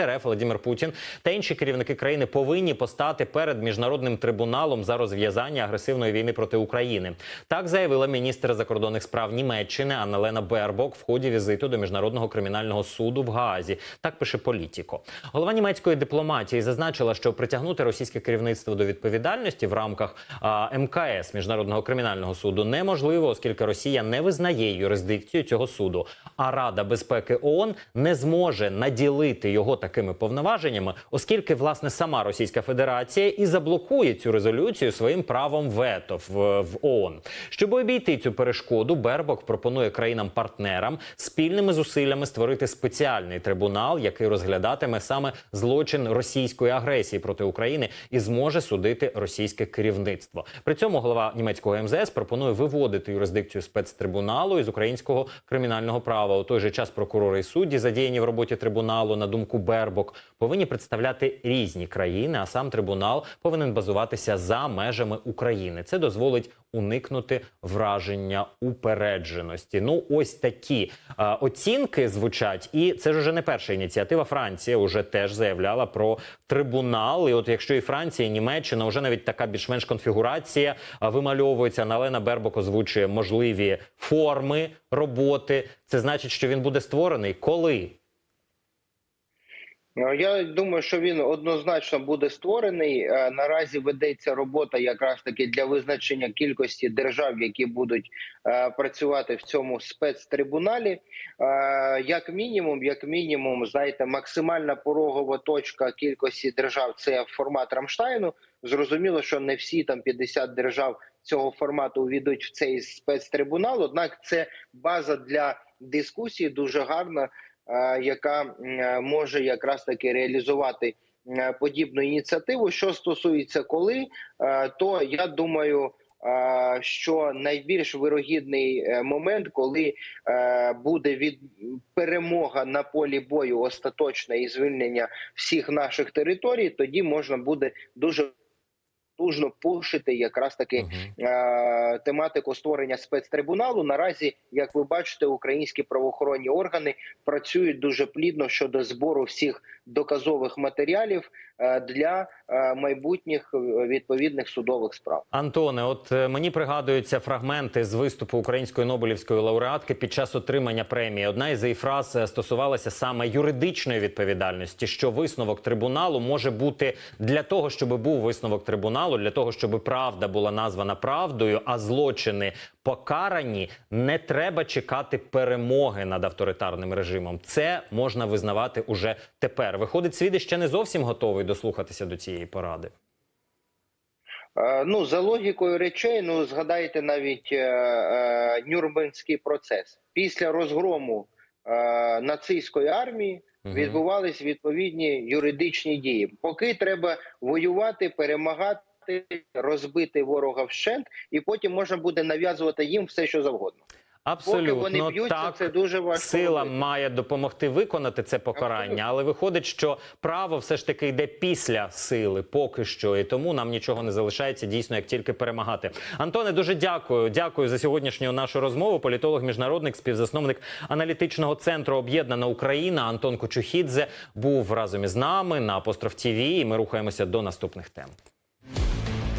РФ Володимир Путін та інші керівники країни повинні постати перед міжнародним трибуналом за розв'язання агресивної війни проти України. Так заявила міністр закордонних справ Німеччини Анна-Лена Бербок в ході візиту до міжнародного кримінального суду в Гаазі. Так пише Політіко. Голова німецької дипломатії зазначила, що притягнути російське керівництво до відповідальності в рамках а, МКС міжнародного кримінального суду неможливо, оскільки Росія не визнає юрисдикцію цього суду. А Рада безпеки ООН не зможе наділити його такими повноваженнями, оскільки власне сама Російська Федерація і заблокує цю резолюцію своїм правом вето в, в ООН. Щоб обійти цю перешкоду, Бербок пропонує країнам-партнерам спільними зусиллями створити спеціальний трибунал, який розглядатиме саме злочин російської агресії проти України і зможе судити російське керівництво. При цьому голова німецького МЗС пропонує виводити юрисдикцію спецтрибуналу із українського кримінального права. У той же час прокурори і судді, задіяні в роботі трибуналу, на думку Бербок, повинні представляти різні країни, а сам трибунал повинен базуватися за межами України. Це дозволить уникнути враження упередженості. Ну, ось такі е, оцінки звучать, і це ж вже не перша ініціатива. Франція вже теж заявляла про трибунал. І от якщо і Франція, і Німеччина вже навіть така більш-менш конфігурація вимальовується. Налена Бербок озвучує можливі форми роботи. Це значить, що він буде створений коли. Ну, Я думаю, що він однозначно буде створений. Е, Наразі ведеться робота якраз таки для визначення кількості держав, які будуть е, працювати в цьому спецтрибуналі. Е, Як мінімум, як мінімум, знаєте, максимальна порогова точка кількості держав це формат Рамштайну. Зрозуміло, що не всі там 50 держав цього формату увійдуть в цей спецтрибунал. Однак це база для дискусії дуже гарна яка може якраз таки реалізувати е, подібну ініціативу. Що стосується коли, е, то я думаю. е, Що найбільш вирогідний е, момент, коли е, буде від перемога на полі бою остаточна і звільнення всіх наших територій, тоді можна буде дуже потужно пушити якраз таки е, тематику створення спецтрибуналу. Наразі, як ви бачите, українські правоохоронні органи працюють дуже плідно щодо збору всіх доказових матеріалів е, для е, майбутніх відповідних судових справ. Антоне, от мені пригадуються фрагменти з виступу української Нобелівської лауреатки під час отримання премії. Одна із її фраз стосувалася саме юридичної відповідальності, що висновок трибуналу може бути для того, щоб був висновок трибуналу, для того, щоб правда була названа правдою, а злочини покарані. Не треба чекати перемоги над авторитарним режимом. Це можна визнавати уже тепер. Виходить, світ ще не зовсім готовий дослухатися до цієї поради. Е, Ну, за логікою речей, ну згадайте навіть е, е, Нюрнберзький процес після розгрому е, нацистської армії. Мгм. відбувались відповідні юридичні дії. Поки треба воювати, перемагати, розбити ворога вщент, і потім можна буде нав'язувати їм все, що завгодно. Абсолютно Поки вони б'ються, так. це дуже важко. Сила робити. має допомогти виконати це покарання, Абсолютно. але виходить, що право все ж таки йде після сили, поки що, і тому нам нічого не залишається дійсно, як тільки перемагати. Антоне, дуже дякую. Дякую за сьогоднішню нашу розмову. Політолог, міжнародник, співзасновник аналітичного центру Об'єднана Україна Антон Кочухідзе був разом із нами на Апостроф ТІВІ. І ми рухаємося до наступних тем.